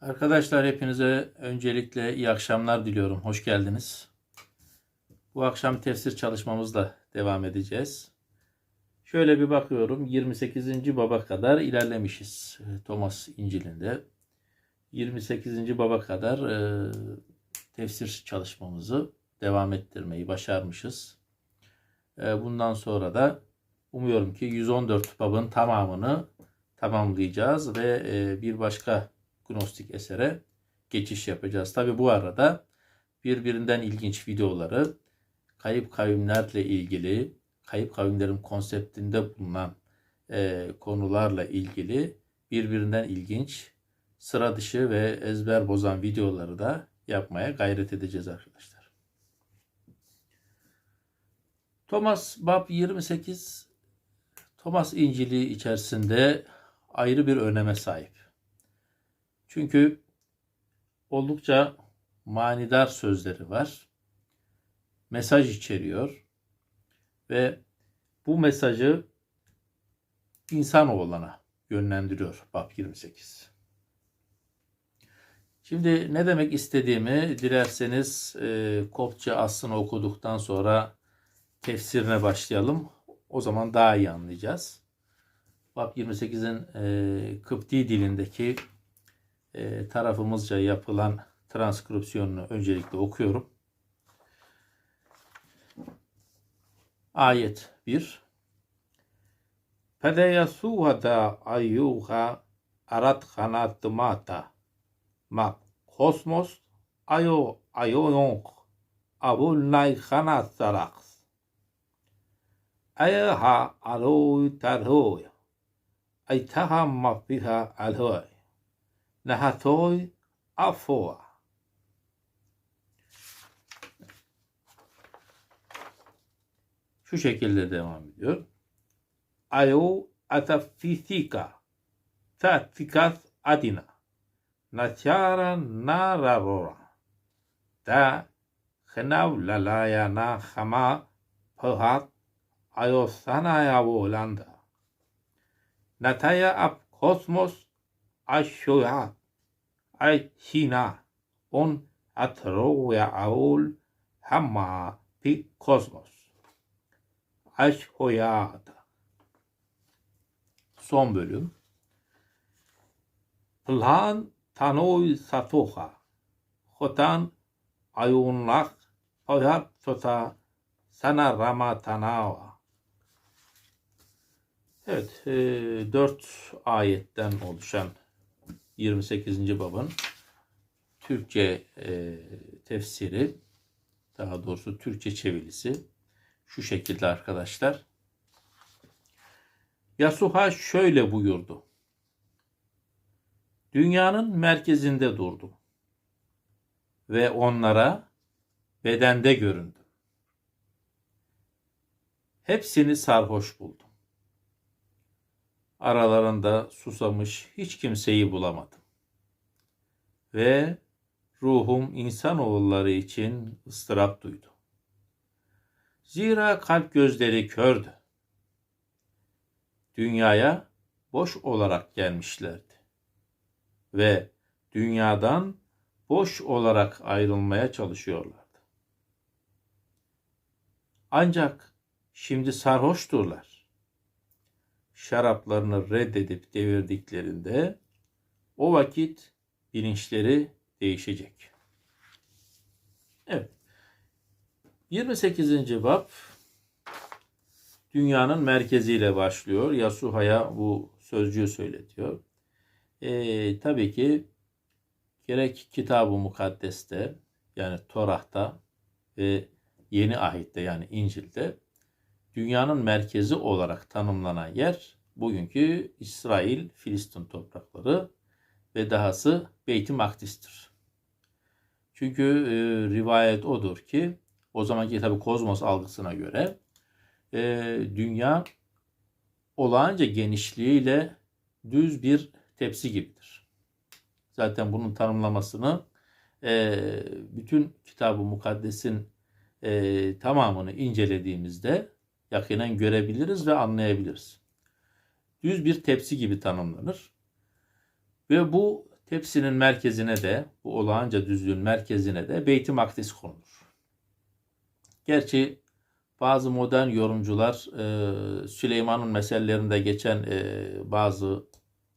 Arkadaşlar hepinize öncelikle iyi akşamlar diliyorum. Hoş geldiniz. Bu akşam tefsir çalışmamızla devam edeceğiz. Şöyle bir bakıyorum 28. baba kadar ilerlemişiz e, Thomas İncil'inde. 28. baba kadar e, tefsir çalışmamızı devam ettirmeyi başarmışız. E, bundan sonra da umuyorum ki 114 babın tamamını tamamlayacağız ve e, bir başka gnostik esere geçiş yapacağız. Tabi bu arada birbirinden ilginç videoları kayıp kavimlerle ilgili, kayıp kavimlerin konseptinde bulunan e, konularla ilgili birbirinden ilginç, sıra dışı ve ezber bozan videoları da yapmaya gayret edeceğiz arkadaşlar. Thomas Bab 28 Thomas İncil'i içerisinde ayrı bir öneme sahip. Çünkü oldukça manidar sözleri var. Mesaj içeriyor ve bu mesajı insanoğluna yönlendiriyor Bab 28. Şimdi ne demek istediğimi dilerseniz e, Kopça aslını okuduktan sonra tefsirine başlayalım. O zaman daha iyi anlayacağız. Bab 28'in e, Kıpti dilindeki e, tarafımızca yapılan transkripsiyonunu öncelikle okuyorum. Ayet 1 Pedeyasuhada ayyuha arat kanatmata. Mak kosmos ayo ayoyonk abul nay kanat saraks. Ayaha aloy tarhoy. Aytaha mafiha alhoy Nahatoy Afoa. Şu şekilde devam ediyor. Ayo atafisika tatikas adina. Nachara nararora. Da khenav lalaya na khama phat ayo sanaya volanda. Nataya ap kosmos aşoya ay hina on atroya aul hamma pi kosmos. Aşoyada. Son bölüm. Plan tanoy satoha. Hotan ayunlak payat sota sana rama tanava. Evet, e, 4 ayetten oluşan 28. babın Türkçe e, tefsiri, daha doğrusu Türkçe çevirisi şu şekilde arkadaşlar. Yasuha şöyle buyurdu. Dünyanın merkezinde durdum ve onlara bedende göründüm. Hepsini sarhoş buldum. Aralarında susamış hiç kimseyi bulamadım. Ve ruhum insanoğulları için ıstırap duydu. Zira kalp gözleri kördü. Dünyaya boş olarak gelmişlerdi. Ve dünyadan boş olarak ayrılmaya çalışıyorlardı. Ancak şimdi sarhoşturlar. Şaraplarını reddedip devirdiklerinde o vakit bilinçleri değişecek. Evet. 28. bab dünyanın merkeziyle başlıyor. Yasuha'ya bu sözcüğü söyletiyor. E, tabii ki gerek Kitab-ı Mukaddes'te yani Torah'ta ve Yeni Ahit'te yani İncil'de dünyanın merkezi olarak tanımlanan yer bugünkü İsrail, Filistin toprakları ve dahası Beyt-i Makdis'tir. Çünkü e, rivayet odur ki o zamanki tabi kozmos algısına göre e, dünya olağanca genişliğiyle düz bir tepsi gibidir. Zaten bunun tanımlamasını e, bütün kitabı mukaddesin e, tamamını incelediğimizde yakinen görebiliriz ve anlayabiliriz. Düz bir tepsi gibi tanımlanır. Ve bu Tepsinin merkezine de bu olağanca düzlüğün merkezine de Beyt-i Makdis konulur. Gerçi bazı modern yorumcular e, Süleyman'ın mesellerinde geçen e, bazı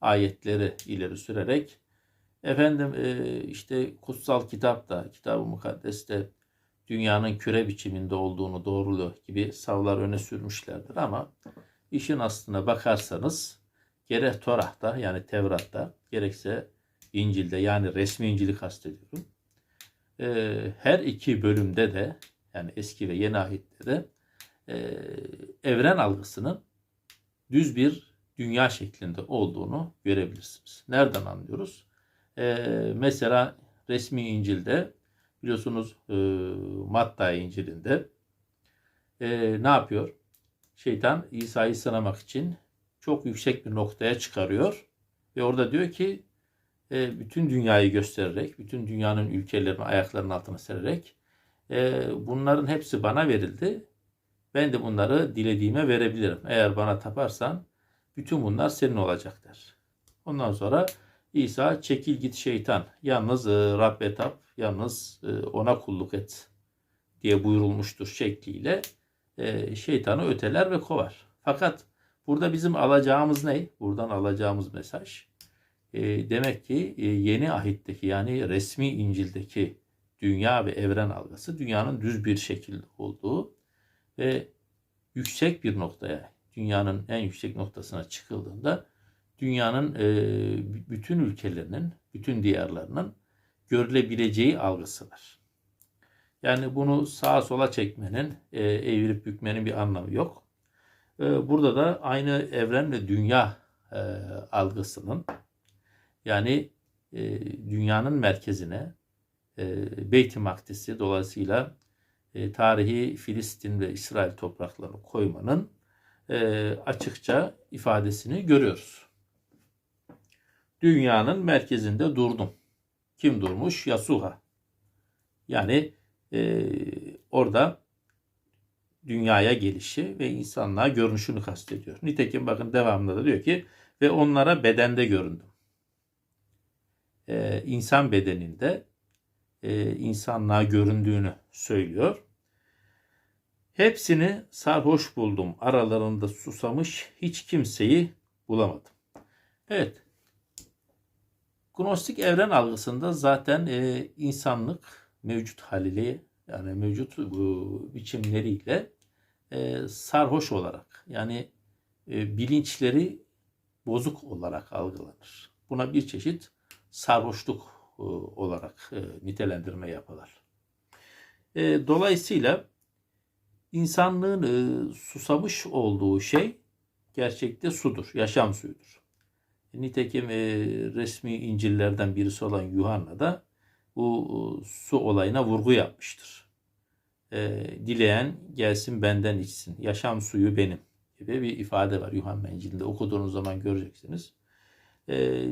ayetleri ileri sürerek efendim e, işte kutsal kitap da kitab-ı mukaddes de dünyanın küre biçiminde olduğunu doğruluyor gibi savlar öne sürmüşlerdir ama işin aslına bakarsanız gerek Torah'ta yani Tevrat'ta gerekse İncil'de yani resmi İncil'i kastediyorum. E, her iki bölümde de yani eski ve yeni ahitte de e, evren algısının düz bir dünya şeklinde olduğunu görebilirsiniz. Nereden anlıyoruz? E, mesela resmi İncil'de biliyorsunuz e, Matta İncil'inde e, ne yapıyor? Şeytan İsa'yı sınamak için çok yüksek bir noktaya çıkarıyor ve orada diyor ki e, bütün dünyayı göstererek, bütün dünyanın ülkelerini ayaklarının altına sererek e, bunların hepsi bana verildi. Ben de bunları dilediğime verebilirim. Eğer bana taparsan bütün bunlar senin olacak der. Ondan sonra İsa çekil git şeytan. Yalnız e, Rabbe tap, yalnız ona kulluk et diye buyurulmuştur şekliyle e, şeytanı öteler ve kovar. Fakat burada bizim alacağımız ne? Buradan alacağımız mesaj. E, demek ki e, yeni ahitteki yani resmi İncil'deki dünya ve evren algısı dünyanın düz bir şekilde olduğu ve yüksek bir noktaya, dünyanın en yüksek noktasına çıkıldığında dünyanın bütün ülkelerinin, bütün diyarlarının görülebileceği algısı var. Yani bunu sağa sola çekmenin, e, evirip bükmenin bir anlamı yok. E, burada da aynı evren dünya e, algısının yani e, dünyanın merkezine e, Beyt-i Makdis'i dolayısıyla e, tarihi Filistin ve İsrail topraklarını koymanın e, açıkça ifadesini görüyoruz. Dünyanın merkezinde durdum. Kim durmuş? Yasuha. Yani e, orada dünyaya gelişi ve insanlığa görünüşünü kastediyor. Nitekim bakın devamında da diyor ki ve onlara bedende göründüm. Ee, insan bedeninde e, insanlığa göründüğünü söylüyor. Hepsini sarhoş buldum. Aralarında susamış hiç kimseyi bulamadım. Evet. Gnostik evren algısında zaten e, insanlık mevcut haliyle yani mevcut bu biçimleriyle e, sarhoş olarak yani e, bilinçleri bozuk olarak algılanır. Buna bir çeşit sarhoşluk e, olarak e, nitelendirme yapılır. E, dolayısıyla insanlığın susamış olduğu şey gerçekte sudur, yaşam suyudur. Nitekim resmi İncil'lerden birisi olan Yuhanna da bu su olayına vurgu yapmıştır. Dileyen gelsin benden içsin, yaşam suyu benim gibi bir ifade var Yuhanna İncil'inde okuduğunuz zaman göreceksiniz.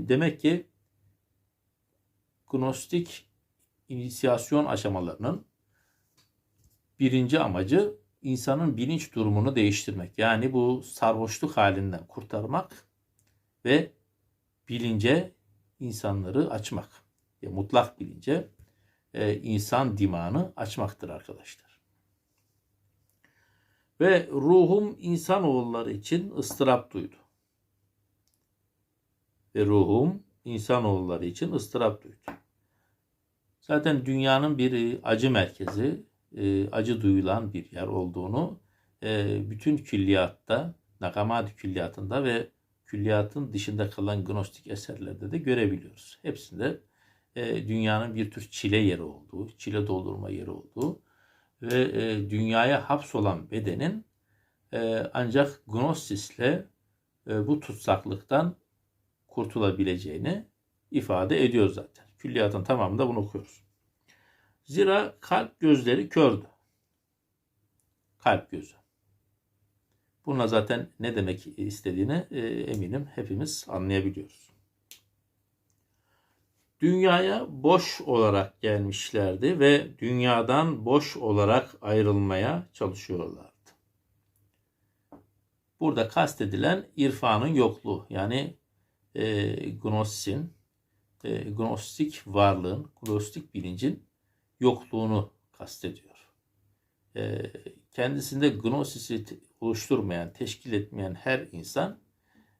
Demek ki gnostik inisiyasyon aşamalarının birinci amacı insanın bilinç durumunu değiştirmek. Yani bu sarhoşluk halinden kurtarmak ve bilince insanları açmak. Ya mutlak bilince e, insan dimağını açmaktır arkadaşlar. Ve ruhum insanoğulları için ıstırap duydu. Ve ruhum insanoğulları için ıstırap duydu. Zaten dünyanın bir e, acı merkezi, e, acı duyulan bir yer olduğunu e, bütün külliyatta, Nakamadi külliyatında ve külliyatın dışında kalan gnostik eserlerde de görebiliyoruz. Hepsinde dünyanın bir tür çile yeri olduğu, çile doldurma yeri olduğu ve dünyaya hapsolan bedenin ancak gnostisle bu tutsaklıktan kurtulabileceğini ifade ediyor zaten. Külliyatın tamamında bunu okuyoruz. Zira kalp gözleri kördü. Kalp gözü. Buna zaten ne demek istediğini e, eminim hepimiz anlayabiliyoruz. Dünyaya boş olarak gelmişlerdi ve dünyadan boş olarak ayrılmaya çalışıyorlardı. Burada kastedilen irfanın yokluğu yani e, gnosin e, gnostik varlığın, gnostik bilincin yokluğunu kastediyor. E, kendisinde gnosisi oluşturmayan, teşkil etmeyen her insan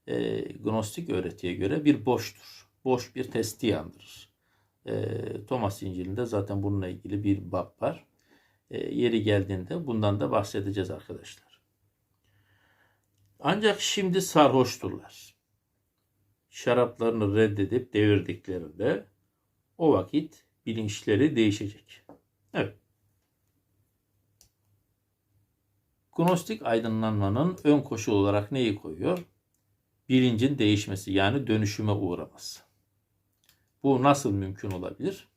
e, gnostik öğretiye göre bir boştur. Boş bir testi andırır. E, Thomas İncil'inde zaten bununla ilgili bir bab var. E, yeri geldiğinde bundan da bahsedeceğiz arkadaşlar. Ancak şimdi sarhoşturlar. Şaraplarını reddedip devirdiklerinde o vakit bilinçleri değişecek. Evet. Gnostik aydınlanmanın ön koşulu olarak neyi koyuyor? Bilincin değişmesi yani dönüşüme uğraması. Bu nasıl mümkün olabilir?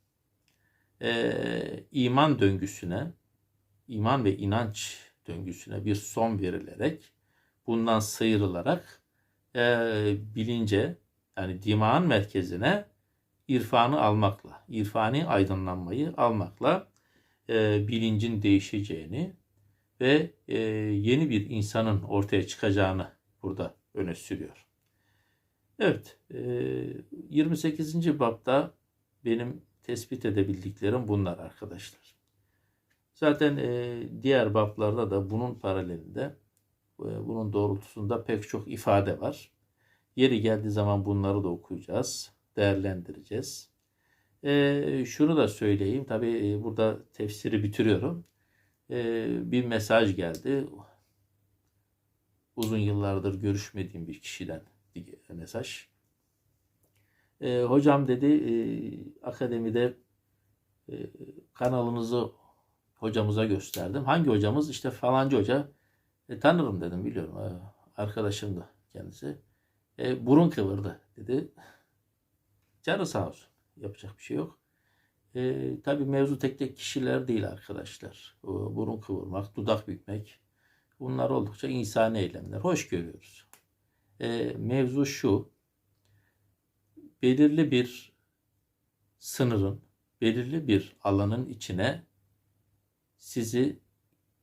Ee, iman döngüsüne, iman ve inanç döngüsüne bir son verilerek, bundan sıyrılarak e, bilince yani dimağın merkezine irfanı almakla, irfani aydınlanmayı almakla e, bilincin değişeceğini ve e, yeni bir insanın ortaya çıkacağını burada öne sürüyor. Evet, e, 28. bapta benim tespit edebildiklerim bunlar arkadaşlar. Zaten e, diğer baplarda da bunun paralelinde, e, bunun doğrultusunda pek çok ifade var. Yeri geldiği zaman bunları da okuyacağız, değerlendireceğiz. E, şunu da söyleyeyim, tabi e, burada tefsiri bitiriyorum. E, bir mesaj geldi. Uzun yıllardır görüşmediğim bir kişiden bir mesaj. E, hocam dedi, e, akademide e, kanalınızı hocamıza gösterdim. Hangi hocamız? İşte falancı hoca. E, tanırım dedim, biliyorum. E, arkadaşım da kendisi. E, burun kıvırdı dedi. Canı sağ olsun. Yapacak bir şey yok. E, tabii mevzu tek tek kişiler değil arkadaşlar. O, burun kıvırmak, dudak bükmek. Bunlar oldukça insani eylemler. Hoş görüyoruz. E, mevzu şu. Belirli bir sınırın, belirli bir alanın içine sizi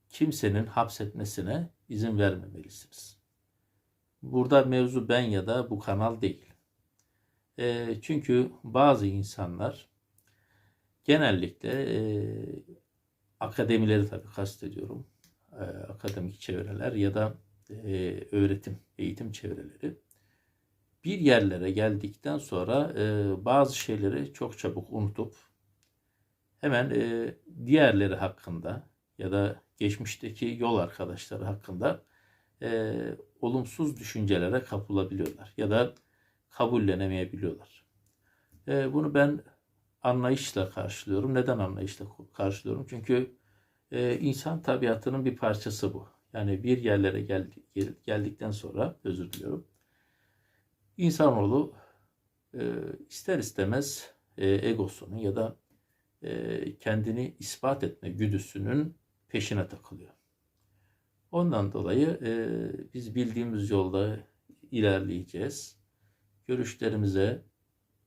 kimsenin hapsetmesine izin vermemelisiniz. Burada mevzu ben ya da bu kanal değil. E, çünkü bazı insanlar genellikle e, akademileri tabii kastediyorum. E, akademik çevreler ya da e, öğretim, eğitim çevreleri bir yerlere geldikten sonra e, bazı şeyleri çok çabuk unutup hemen e, diğerleri hakkında ya da geçmişteki yol arkadaşları hakkında e, olumsuz düşüncelere kapılabiliyorlar ya da kabullenemeyebiliyorlar. E, bunu ben anlayışla karşılıyorum. Neden anlayışla karşılıyorum? Çünkü e, insan tabiatının bir parçası bu. Yani bir yerlere geldi, gel- geldikten sonra, özür diliyorum, insanoğlu e, ister istemez e, egosunun ya da e, kendini ispat etme güdüsünün peşine takılıyor. Ondan dolayı e, biz bildiğimiz yolda ilerleyeceğiz. Görüşlerimize,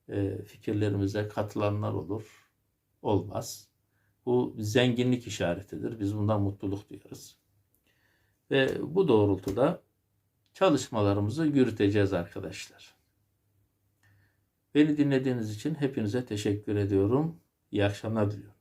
e, fikirlerimize katılanlar olur, olmaz. Bu zenginlik işaretidir. Biz bundan mutluluk duyarız. Ve bu doğrultuda çalışmalarımızı yürüteceğiz arkadaşlar. Beni dinlediğiniz için hepinize teşekkür ediyorum. İyi akşamlar diliyorum.